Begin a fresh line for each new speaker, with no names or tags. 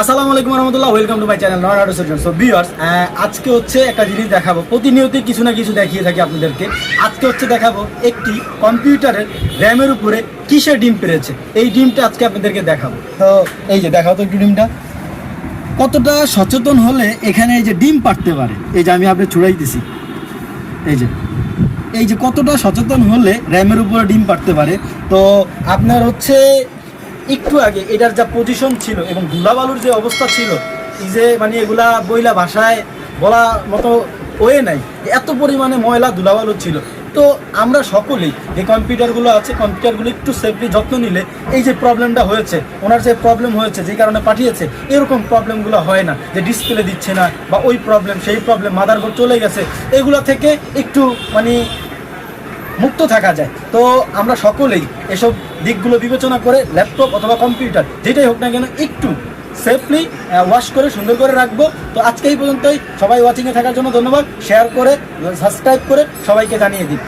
আসসালামু আলাইকুম রহমতুল্লাহ welcome to my channel Nayan so so viewers আজকে হচ্ছে একটা জিনিস দেখাবো। প্রতিনিয়তই কিছু না কিছু দেখিয়ে থাকি আপনাদেরকে। আজকে হচ্ছে দেখাবো একটি কম্পিউটারের র্যামের উপরে কিসে ডিম পেরেছে। এই ডিমটা আজকে আপনাদেরকে দেখাবো। তো, এই যে, দেখাও তো একটু ডিমটা। কতটা সচেতন হলে এখানে এই যে ডিম পারতে পারে। এই যে, আমি আপনি ছুড়াইতেছি এই যে এই যে কতটা সচেতন হলে র্যামের উপরে ডিম পারতে পারে। তো, আপনার হচ্ছে একটু আগে এটার যা পজিশন ছিল এবং ধুলাবালুর যে অবস্থা ছিল, এই যে মানে এগুলা বইলা ভাষায় বলা মতো ওয়ে নাই, এত পরিমাণে ময়লা ধুলাবালু ছিল। তো আমরা সকলেই যে কম্পিউটারগুলো আছে কম্পিউটারগুলো একটু সেফলি যত্ন নিলে এই যে প্রবলেমটা হয়েছে, ওনার যে প্রবলেম হয়েছে, যে কারণে পাঠিয়েছে, এরকম প্রবলেমগুলো হয় না, যে ডিসপ্লে দিচ্ছে না বা ওই প্রবলেম সেই প্রবলেম মাদারবোর্ড চলে গেছে, এগুলো থেকে একটু মানে মুক্ত থাকা যায়। তো আমরা সকলেই এসব দিকগুলো বিবেচনা করে ল্যাপটপ অথবা কম্পিউটার যেটাই হোক না কেন একটু সেফলি ওয়াশ করে সুন্দর করে রাখব। তো আজকে এই পর্যন্তই। সবাই ওয়াচিংয়ে থাকার জন্য ধন্যবাদ। শেয়ার করে সাবস্ক্রাইব করে সবাইকে জানিয়ে দিন।